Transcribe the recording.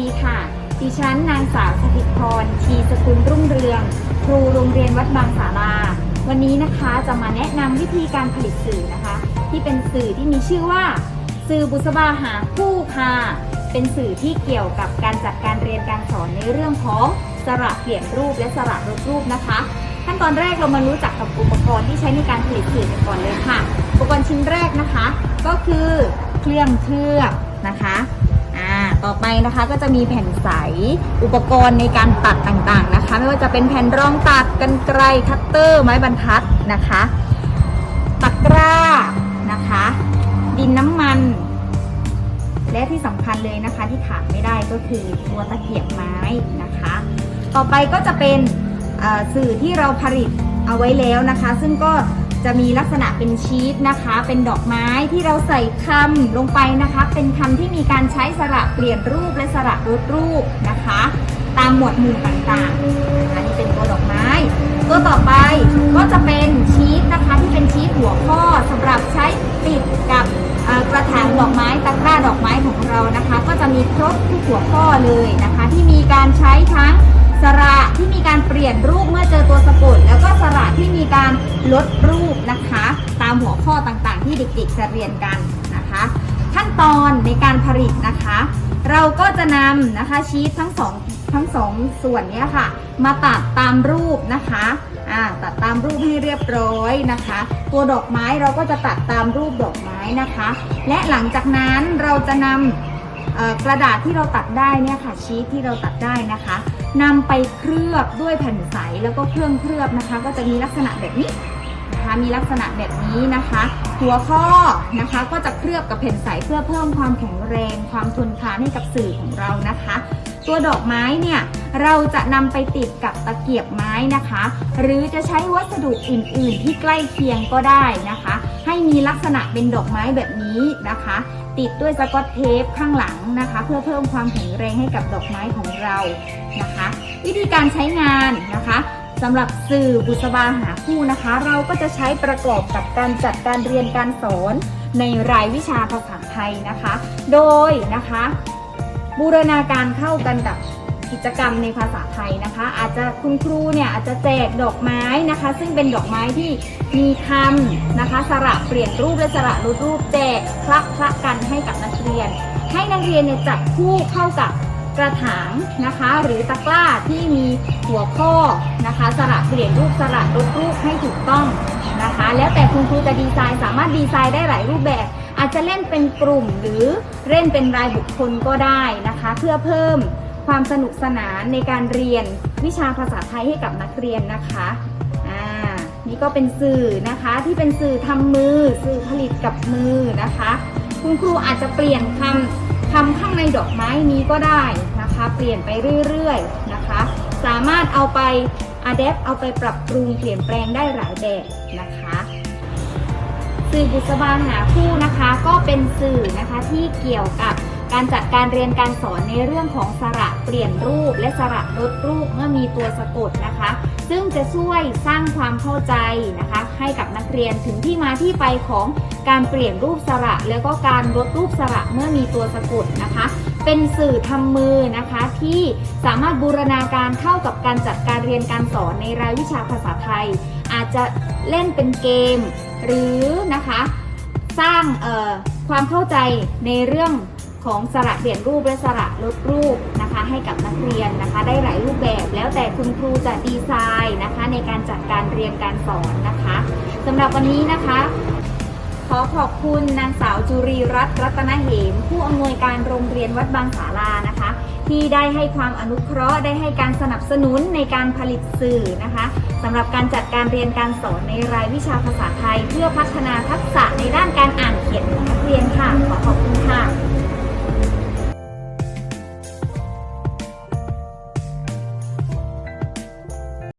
ดีค่ะ ดิฉันนางสาวสถิตพร ชีสกุลรุ่งเรือง ครูโรงเรียนวัดบางสาราวันนี้นะคะจะมาแนะนำวิธีการผลิตสื่อนะคะ ที่เป็นสื่อที่มีชื่อว่า สื่อบุษบาหาคู่ค่ะ เป็นสื่อที่เกี่ยวกับการจัดการเรียนการสอนในเรื่องของสระเปลี่ยนรูปและสระลดรูปนะคะขั้นตอนแรกเรามารู้จักกับอุปกรณ์ที่ใช้ในการผลิตสื่อกันก่อนเลยค่ะ อุปกรณ์ชิ้นแรกนะคะ ก็คือเครื่องเคลือบนะคะ ต่อไปนะคะก็จะมีแผ่นใส อุปกรณ์ในการตัดต่างๆนะคะ ไม่ว่าจะเป็นแผ่นรองตัดกันไกรคัตเตอร์ไม้บรรทัดนะคะตะกร้านะคะ ดินน้ำมัน และที่สำคัญเลยนะคะที่ขาดไม่ได้ก็คือตัวตะเกียบไม้นะคะ ต่อไปก็จะเป็นสื่อที่เราผลิตเอาไว้แล้วนะคะ ซึ่งก็ จะมีลักษณะเป็นชีตนะคะ เป็นดอกไม้ที่เราใส่คำลงไปนะคะ เป็นคำที่มีการใช้สระเปลี่ยนรูปและสระลดรูปนะคะ ตามหมวดหมู่ต่างๆนะคะนี่เป็นตัวดอกไม้ ตัวต่อไปก็จะเป็นชีตนะคะที่เป็นชีตหัวข้อสำหรับใช้ติดกับกระถางดอกไม้ตะกร้าดอกไม้ของเรานะคะ ก็จะมีครบทุกหัวข้อเลยนะคะ ที่มีการใช้ทั้ง สระที่มีการเปลี่ยนรูปเมื่อเจอตัวสะกด แล้วก็สระที่มีการลดรูปนะคะ ตามหัวข้อต่างๆ ที่เด็กๆจะเรียนกันนะคะ ขั้นตอนในการผลิตนะคะ เราก็จะนำนะคะชีสทั้งสองทั้งสองส่วนเนี้ยค่ะ มาตัดตามรูปนะคะอ่าตัดตามรูปให้เรียบร้อยนะคะ ตัวดอกไม้เราก็จะตัดตามรูปดอกไม้นะคะ และหลังจากนั้นเราจะนำกระดาษที่เราตัดได้เนี่ยค่ะชีสที่เราตัดได้นะคะ นำไปเคลือบด้วยแผ่นใสแล้วก็เครื่องเคลือบนะคะ ก็จะมีลักษณะแบบนี้นะคะมีลักษณะแบบนี้นะคะ หัวข้อนะคะก็จะเคลือบกับแผ่นใสเพื่อเพิ่มความแข็งแรง ความทนทานให้กับสื่อของเรานะคะ ตัวดอกไม้เนี่ยเราจะนำไปติดกับตะเกียบไม้นะคะ หรือจะใช้วัสดุอื่น ๆ ที่ใกล้เคียงก็ได้นะคะ ให้มีลักษณะเป็นดอกไม้แบบนี้นะคะ ติดด้วยสกอตเทปข้างหลังนะคะ เพื่อเพิ่มความแข็งแรงให้กับดอกไม้ของเรานะคะ วิธีการใช้งานนะคะสำหรับสื่อบุษบาหาคู่นะคะ เราก็จะใช้ประกอบกับการจัดการเรียนการสอนในรายวิชาภาษาไทยนะคะ โดยนะคะ บูรณาการเข้ากันกับ กิจกรรมในภาษาไทยนะคะ อาจจะคุณครูเนี่ยอาจจะแจกดอกไม้นะคะ ซึ่งเป็นดอกไม้ที่มีคำนะคะ สระเปลี่ยนรูปและสระลดรูปแจกคละคละกันให้กับนักเรียน ให้นักเรียนเนี่ยจัดคู่เข้ากับกระถางนะคะ หรือตะกร้าที่มีหัวข้อนะคะ สระเปลี่ยนรูปสระลดรูปให้ถูกต้องนะคะ แล้วแต่คุณครูจะดีไซน์สามารถดีไซน์ได้หลายรูปแบบอาจจะเล่นเป็นกลุ่มหรือเล่นเป็นรายบุคคลก็ได้นะคะ เพื่อเพิ่ม ความสนุกสนานในการเรียนวิชาภาษาไทยให้กับนักเรียนนะคะอ่านี่ก็เป็นสื่อนะคะที่เป็นสื่อทำมือ สื่อผลิตกับมือนะคะ คุณครูอาจจะเปลี่ยนคำคำข้างในดอกไม้นี้ก็ได้นะคะ เปลี่ยนไปเรื่อยๆนะคะ สามารถเอาไปอะแดปเอาไปปรับปรุงเปลี่ยนแปลงได้หลายแบบนะคะสื่อบุษบาหาคู่นะคะก็เป็นสื่อนะคะที่เกี่ยวกับ การจัดการเรียนการสอนในเรื่องของสระเปลี่ยนรูปและสระลดรูปเมื่อมีตัวสะกดนะคะ ซึ่งจะช่วยสร้างความเข้าใจนะคะ ให้กับนักเรียนถึงที่มาที่ไปของการเปลี่ยนรูปสระแล้วก็การลดรูปสระเมื่อมีตัวสะกดนะคะ เป็นสื่อทำมือนะคะที่สามารถบูรณาการเข้ากับการจัดการเรียนการสอนในรายวิชาภาษาไทย อาจจะเล่นเป็นเกม หรือนะคะ สร้างเอ่อความเข้าใจในเรื่อง ของสระเปลี่ยนรูปและสระลดรูปนะคะให้กับนักเรียนนะคะ ได้หลายรูปแบบแล้วแต่คุณครูจะดีไซน์นะคะ ในการจัดการเรียนการสอนนะคะสำหรับวันนี้นะคะขอขอบคุณนางสาวจุรีรัตน์รัตนเหม ผู้อำนวยการโรงเรียนวัดบางสารานะคะ ที่ได้ให้ความอนุเคราะห์ได้ให้การสนับสนุนในการผลิตสื่อนะคะสำหรับการจัดการเรียนการสอนในรายวิชาภาษาไทย เพื่อพัฒนาทักษะในด้านการอ่านเขียน